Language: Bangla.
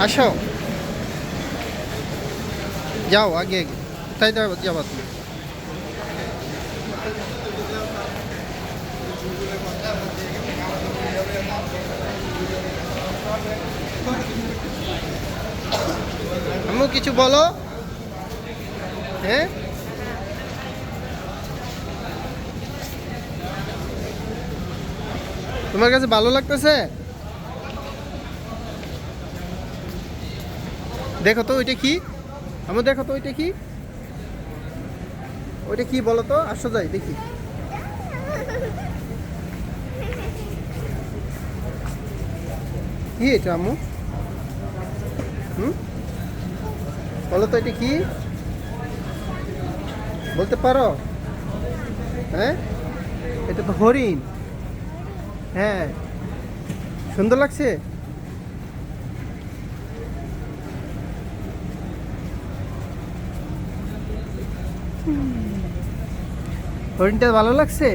আসো। যাও, আগে আগে। কোথায় যাবা? তুমি? আম্মু, কিছু বলো। হ্যাঁ? তোমার কাছে ভালো লাগতেছে? দেখো তো, ওইটা কি? আমার দেখো তো, ওইটা কি? ওইটা কি বলো তো? আসো যাই দেখি কি এটা, আম্মু? হুম? বলো তো, এটা কি? বলতে পারো? হ্যাঁ? এটা তো হরিণ। হ্যাঁ। সুন্দর লাগছে? হরিণটা ভালো লাগছে?